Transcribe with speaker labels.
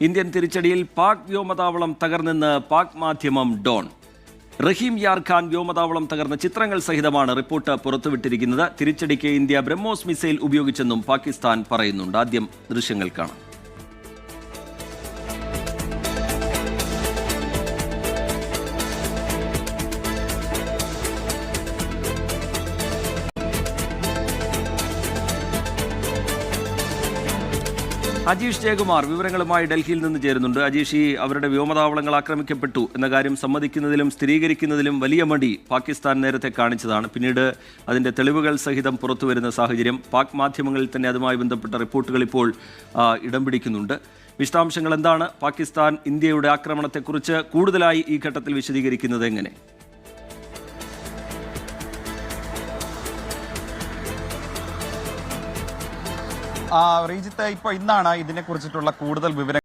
Speaker 1: Indian തിരിച്ചടിയിൽ പാക് വ്യോമതാവളം തകർന്നെന്ന് പാക് മാധ്യമം ഡോൺ. റഹീം യാർ ഖാൻ വ്യോമതാവളം തകർന്ന ചിത്രങ്ങൾ സഹിതമാണ് റിപ്പോർട്ട് പുറത്തുവിട്ടിരിക്കുന്നത്. തിരിച്ചടിക്ക് ഇന്ത്യ ബ്രഹ്മോസ് മിസൈൽ ഉപയോഗിച്ചെന്നും പാകിസ്ഥാൻ പറയുന്നുണ്ട്. ആദ്യം ദൃശ്യങ്ങൾ കാണാം. അജീഷ് ജയകുമാർ വിവരങ്ങളുമായി ഡൽഹിയിൽ നിന്ന് ചേരുന്നുണ്ട്. അജീഷ് ഈ അവരുടെ വ്യോമതാവളങ്ങൾ ആക്രമിക്കപ്പെട്ടു എന്ന കാര്യം സമ്മതിക്കുന്നതിലും സ്ഥിരീകരിക്കുന്നതിലും വലിയ മടി പാകിസ്ഥാൻ നേരത്തെ കാണിച്ചതാണ്. പിന്നീട് അതിന്റെ തെളിവുകൾ സഹിതം പുറത്തു വരുന്ന സാഹചര്യം പാക് മാധ്യമങ്ങളിൽ തന്നെ അതുമായി ബന്ധപ്പെട്ട റിപ്പോർട്ടുകൾ ഇപ്പോൾ ഇടം പിടിക്കുന്നുണ്ട്. വിശദാംശങ്ങൾ എന്താണ്? പാകിസ്ഥാൻ ഇന്ത്യയുടെ ആക്രമണത്തെക്കുറിച്ച് കൂടുതലായി ഈ ഘട്ടത്തിൽ വിശദീകരിക്കുന്നത് എങ്ങനെ?
Speaker 2: റീജിത്ത് ഇപ്പൊ ഇന്നാണ് ഇതിനെ കുറിച്ചിട്ടുള്ള കൂടുതൽ വിവരങ്ങൾ